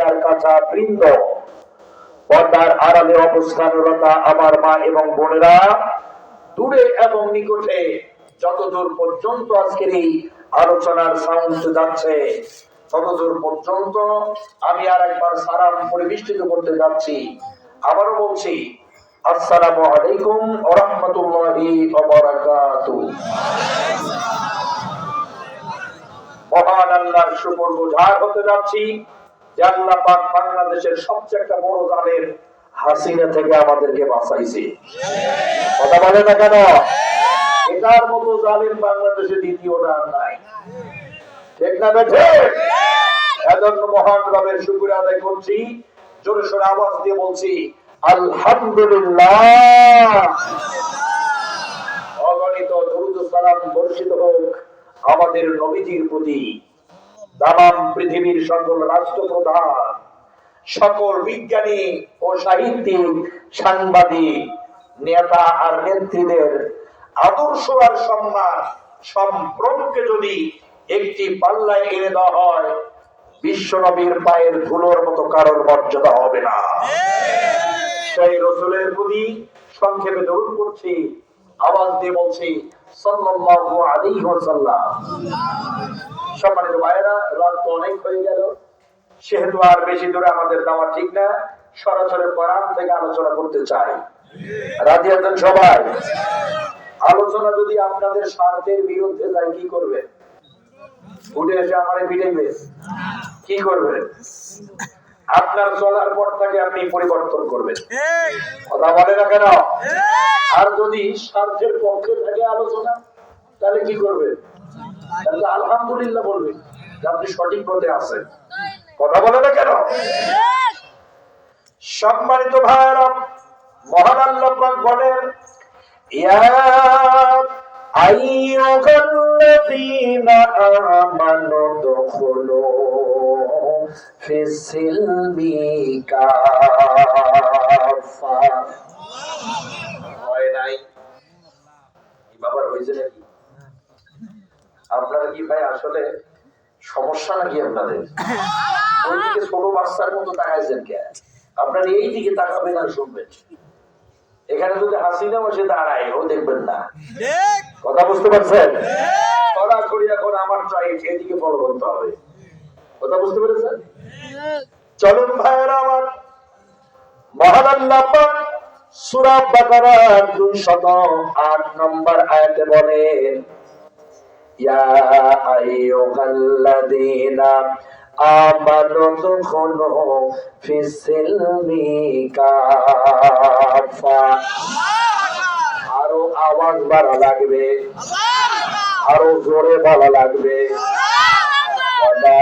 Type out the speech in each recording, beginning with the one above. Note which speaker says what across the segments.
Speaker 1: Senior কাছা বৃন্দ। পর্দার আড়ালে অবস্থানরতা আমার মা এবং বোনেরা দূরে এবং নিকটে যতদূর পর্যন্ত আজকের এই আলোচনার সাউন্ড যাচ্ছে, ততদূর পর্যন্ত আমি আর একবার সালাম পরিবেষ্টিত করতে যাচ্ছি। আবারও বলছি, আসসালামু আলাইকুম রাহমাতুল্লাহি মহান আল্লাহর শুকর গুজার হতে যাচ্ছি। আল্লাহ পাক বাংলাদেশের সবচেয়ে একটা বড় জালের হাসিনা থেকে আমাদেরকে বাঁচাইছে। কথা বলে না কেন? এটার মতো জালেম বাংলাদেশে দ্বিতীয়টা আর নাই। ঠিক না বেঠে এজন্য মহান রবের শুকুর আদায় করছি, জোরে সোরে আওয়াজ দিয়ে বলছি, আলহামদুলিল্লাহ। অগণিত দরুদ সালাম বর্ষিত হোক আমাদের নবীজির প্রতি। তাম পৃথিবীর সকল রাষ্ট্রপ্রধান, সকল বিজ্ঞানী ও সাহিত্যিক, সাংবাদিক, নেতা আর নেত্রীদের আদর্শ আর সম্মান সম্ভ্রমকে যদি একটি পাল্লায় এনে দেওয়া হয়, বিশ্ব নবীর পায়ের ধুলোর মতো কারোর মর্যাদা হবে না। সেই রসুলের প্রতি সংক্ষেপে দরুদ করছি আওয়াজ দিয়ে বলছি, সাল্লাল্লাহু আলাইহি ওয়াসাল্লাম। সম্মানিত ভাইয়েরা রাত অনেক হয়ে গেল। সেহেতু আর বেশি দূরে আমাদের যাওয়া ঠিক না। সরাসরি কোরআন থেকে আলোচনা করতে চাই। রাজি আছেন সবাই? আলোচনা যদি আপনাদের স্বার্থের বিরুদ্ধে যায়, কি করবে উঠে এসে কি করবেন? আপনার চলার আপনি পরিবর্তন করবেন। কথা বলে না কেন? আর যদি স্বার্থের পক্ষে থাকে আলোচনা, তাহলে কি করবে আলহামদুলিল্লাহ বলবে যে আপনি সঠিক পথে আছেন। কথা বলে না কেন? সম্মানিত ভাইরা মহান আল্লাহ বলেন বাবার হয়েছে নাকি? আপনারা কি ভাই আসলে সমস্যা নাকি আপনাদের? ওইদিকে ছোট বাচ্চার মতো তাকাইছেন কে? আপনার এই দিকে তাকাবেন আর শুনবেন। এখানে যদি হাসিনা বসে দাঁড়ায় ও দেখবেন না। কথা বুঝতে পারছেন? সরাসরি এখন আমার চাই এদিকে ফলো করতে হবে। কথা বুঝতে পেরেছেন? চলুন ভাইয়েরা আমার মহান আল্লাহ পাক সূরা বাকারার 208 নম্বর আয়াতে বলেন ইয়া আইয়ুহাল্লাযীনা আমানু দুখুলু ফিসিলমি কাফা আরো আওয়াজ বাড়া লাগবে আরো জোরে বলা লাগবে ولا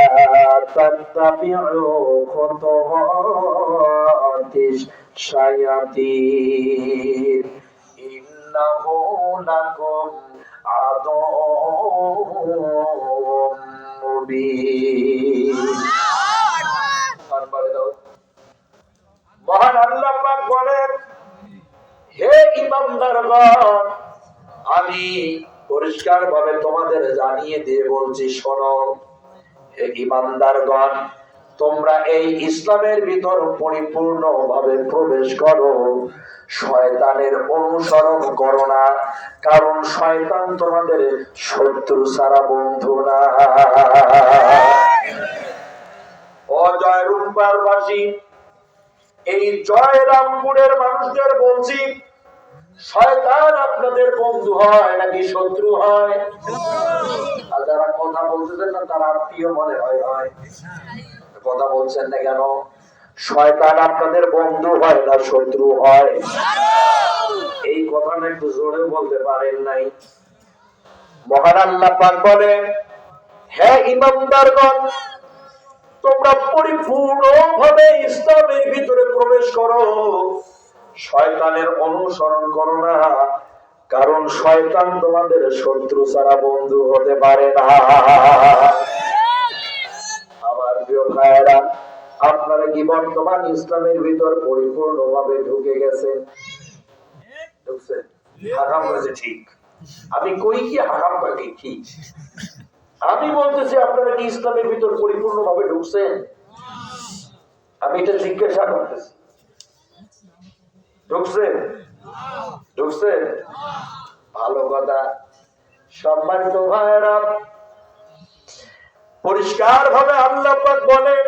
Speaker 1: تتبعوا خطوات الشياطين إنه لكم عدو مبين মহান আল্লাহ বলেন হে ইমানদারগণ, আমি পরিষ্কার ভাবে তোমাদের জানিয়ে দিয়ে বলছি, শোনো। হে ইমানদারগণ তোমরা এই ইসলামের ভিতর পরিপূর্ণ ভাবে প্রবেশ করো। শয়তানের অনুসরণ করো না, কারণ শয়তান তোমাদের শত্রু সারা বন্ধু না। অজয় রূপার বাসী এই জয় রামপুরের মানুষদের বলছি, শয়তান আপনাদের বন্ধু হয় নাকি শত্রু হয়? আর যারা কথা বলতেছেন না, তারা আত্মীয় মনে হয় হয়। কথা বলছেন না কেন? শয়তান আপনাদের বন্ধু হয় না, শত্রু হয়। এই কথাটা একটু জোরে বলতে পারেন নাই। পাক ইমানদারগণ, তোমরা পরিপূর্ণ ভাবে ইসলামের ভিতরে প্রবেশ করো। শয়তানের অনুসরণ করো না, কারণ শয়তান তোমাদের শত্রু ছাড়া বন্ধু হতে পারে না। প্রিয় ভাইয়েরা, আপনারা কি বর্তমান ইসলামের ভিতর ঢুকে গেছে? ঠিক। আমি কই কি হারাম পাকে কি? আমি বলতেছি, আপনারা কি ইসলামের ভিতর পরিপূর্ণ ভাবে ঢুকছেন? আমি এটা জিজ্ঞাসা করতেছি। ঢুকছেন? ঢুকছেন? ভালো কথা। সম্মানিত ভাইরা পরিষ্কার ভাবে আল্লাহ বলেন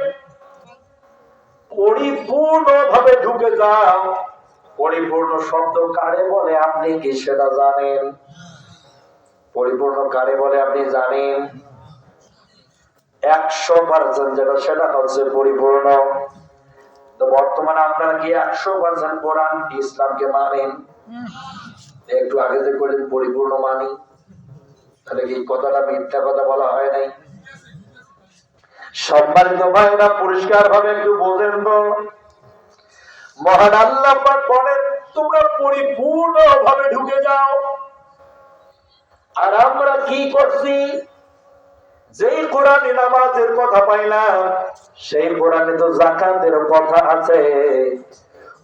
Speaker 1: পরিপূর্ণ ভাবে ঢুকে যাও। পরিপূর্ণ শব্দ কারে বলে আপনি কি সেটা জানেন? পরিপূর্ণ কারে বলে আপনি জানেন? একশো পার্সেন্ট যেটা সেটা হচ্ছে পরিপূর্ণ। তো বর্তমানে আপনারা কি একশো পার্সেন্ট কোরআন ইসলামকে মানেন? একটু আগে যে করলেন পরিপূর্ণ মানি, তাহলে কি কথাটা মিথ্যা কথা বলা হয় নাই? সম্মানিত ভাইরা পরিষ্কার ভাবে একটু বোঝেন তো। মহান আল্লাহ বলেন, তোমরা পরিপূর্ণ ভাবে ঢুকে যাও। আর আমরা কি করছি? যেই কোরআনে নামাজের কথা পাইলাম, সেই কোরআনে তো জাকাতের কথা আছে।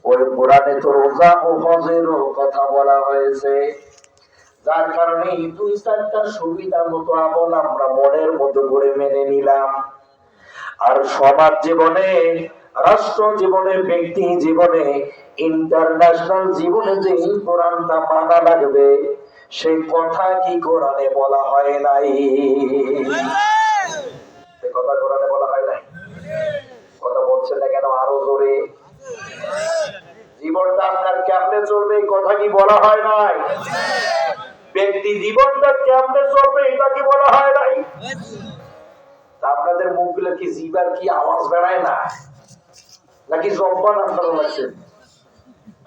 Speaker 1: ওই কোরআনে তো রোজা ও হজেরও কথা বলা হয়েছে। যার কারণে দুই চারটা সুবিধা মতো আমল আমরা মনের মতো করে মেনে নিলাম। আর সমাজ জীবনে, রাষ্ট্র জীবনে, ব্যক্তি জীবনে ইন্টারন্যাশনাল জীবনে যে কোরআনটা মানা লাগবে, সেই কথা কি কোরআনে বলা হয় নাই? কথা কোরআনে বলা হয় নাই? কথা বলছে না কেন আরও জোরে? জীবনটা আপনার কেমনে চলবে কথা কি বলা হয় নাই? ব্যক্তি জীবনটা কেমনে চলবে, এটা কি বলা হয় নাই? আপনাদের মুখগুলো কি জিবার কি আওয়াজ বেড়ায় না? নাকি জব্বান আপনারা লাগছেন?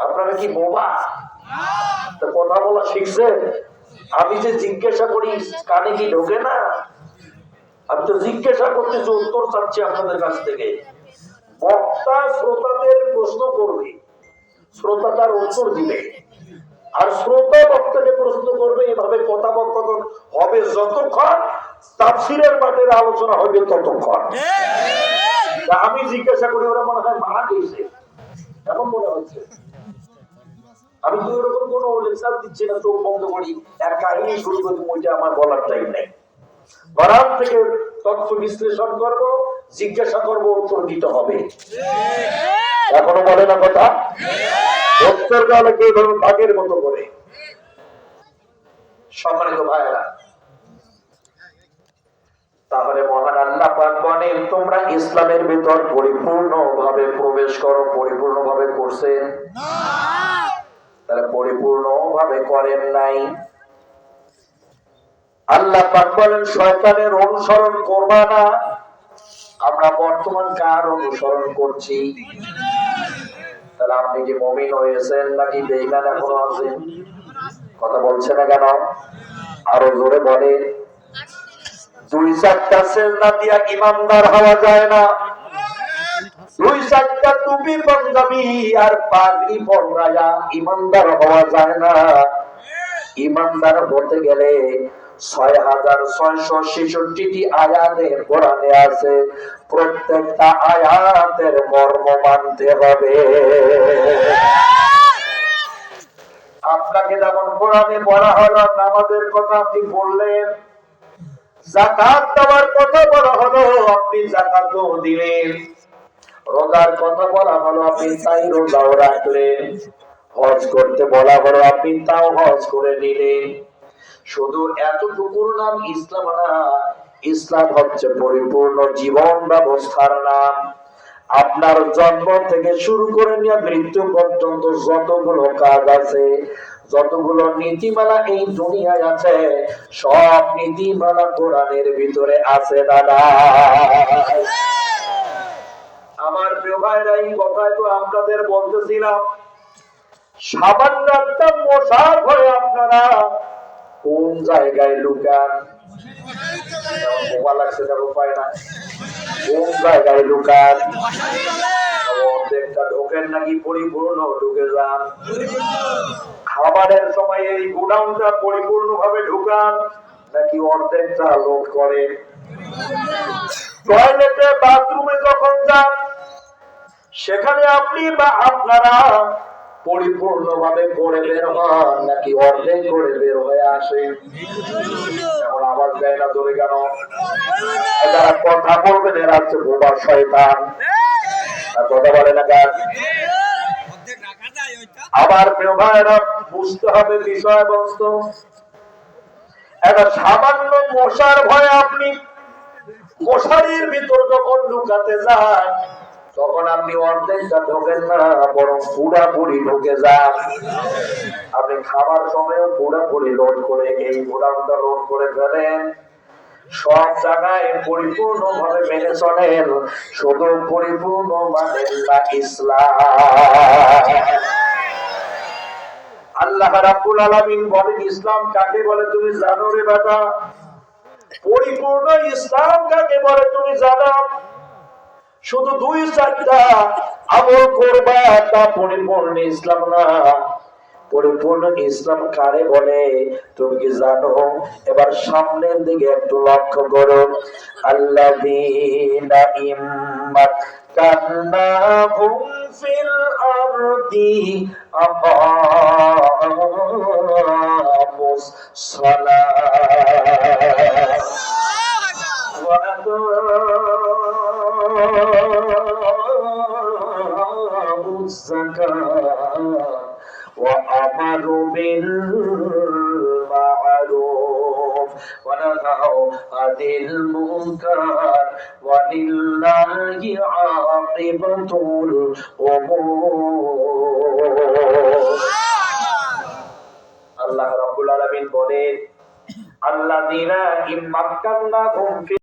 Speaker 1: আপনারা কি বোবা? কথা বলা শিখছেন আমি যে জিজ্ঞাসা করি, কানে কি ঢোকে না? আমি তো জিজ্ঞাসা করতেছি, উত্তর চাচ্ছি আপনাদের কাছ থেকে। বক্তা শ্রোতাদের প্রশ্ন করবে। শ্রোতা তার উত্তর দিবে। আর শ্রোতা বক্তাকে প্রশ্ন করবে, এভাবে কথা কথোপকথন হবে যতক্ষণ তাফসিরের মাঠের আলোচনা হবে ততক্ষণ। আমি জিজ্ঞাসা করি ওরা মনে হয় মারা গেছে এমন মনে হচ্ছে? আমি তো ওরকম কোন লেকচার দিচ্ছি না চোখ বন্ধ করি? এক কাহিনী শুরু করি ওইটা আমার বলার টাইম নেই। কোরআন থেকে তথ্য বিশ্লেষণ করব জিজ্ঞাসা করব উত্তর দিতে হবে। এখনও বলে না কথা? উত্তর দেওয়া কেউ ধরুন ভাগের মতো করে। সম্মানিত ভাইয়েরা তাহলে মহান আল্লাহ পাক বলেন তোমরা ইসলামের ভিতর পরিপূর্ণ ভাবে প্রবেশ করো পরিপূর্ণ ভাবে করছেন তাহলে পরিপূর্ণ ভাবে করেন নাই। আল্লাহ বলেন, শয়তানের অনুসরণ করবা না। আমরা বর্তমান কার অনুসরণ করছি? তাহলে আপনি কি মমিন হয়েছেন নাকি বেইমান এখনও আছেন? কথা বলছে না কেন? আরও জোরে বলেন। দুই চারটা সেজদা দিয়া ইমানদার হওয়া যায় না। দুই চারটা টুপি পাঞ্জাবি আর পাগড়ি পরায়া ইমানদার হওয়া যায় না। ইমানদার হতে গেলে ছয় হাজার ছয়শো কোরআনে আছে, প্রত্যেকটা আয়াতের মর্ম মানতে হবে। আপনাকে যেমন কোরআনে বলা হলো নামাজের কথা আপনি বললেন জাকাত দেওয়ার কথা বলা হলো, আপনি জাকাত দিলেন। রোজার কথা বলা হলো, আপনি তাই রোজাও রাখলেন। হজ করতে বলা হলো, আপনি তাও হজ করে নিলেন। শুধু এতটুকুর নাম ইসলাম না, ইসলাম হচ্ছে পরিপূর্ণ জীবন ব্যবস্থার নাম। আপনার জন্ম থেকে শুরু করে নিয়ে মৃত্যু পর্যন্ত যতগুলো কাজ আছে যতগুলো নীতিমালা এই দুনিয়ায় আছে, সব নীতিমালা কোরআনের ভিতরে আছে, দাদা। আমার প্রিয় ভাইরা, এই কথাই তো আপনাদের বলতেছিলাম। সামান্য একটা মশার ভয়ে আপনারা। কোন জায়গায় লুকান? বোবা লাগছে তার উপায় নাই। কোন জায়গায় লুকান? ঢোকেন নাকি পরিপূর্ণ ঢুকে যান। খাবারের সময় এই গোডাউনটা পরিপূর্ণ ভাবে ঢুকান, নাকি অর্ধেকটা লোড করেন টয়লেটে বাথরুমে যখন যান, সেখানে আপনি বা আপনারা পরিপূর্ণ ভাবে করে বের হন, নাকি অর্ধেক করে বের হয়ে আসেন। এখন আওয়াজ দেয় না ধরে কেন? যারা কথা বলবেন এরা হচ্ছে বোবা শয়তান। কথা বলে না ভাইরা বুঝতে হবে বিষয়বস্তু একটা সামান্য মশার ভয়ে আপনি মশারির ভিতর যখন ঢুকাতে যান, তখন আপনি অর্ধেকটা ঢোকেন না, বরং পুরাপুরি ঢুকে যান। আপনি খাবার সময়ও পুরাপুরি লোড করে এই গোডাউনটা লোড করে ফেলেন। সব জায়গায় পরিপূর্ণ ভাবে মেনে চলেন, শুধু পরিপূর্ণ মানেন না ইসলাম। আল্লাহ রাব্বুল আলামিন বলেন, ইসলাম কাকে বলে তুমি জানো রে বেটা পরিপূর্ণ ইসলাম কাকে বলে তুমি জানো? শুধু দুই চারটা আমল করবা, তা পরিপূর্ণ ইসলাম না। পরিপূর্ণ ইসলাম কারে বলে, তুমি কি জানো? এবার সামনের দিকে একটু লক্ষ্য করো। আল্লাহ ইম্মাত وأمروا بالمعروف ونهوا عن المنكر ولله عاقبة الأمور আল্লাহ রাব্বুল আলামিন বলেন আল্লাযীনা ইম্মাক্কান্নাহুম ফি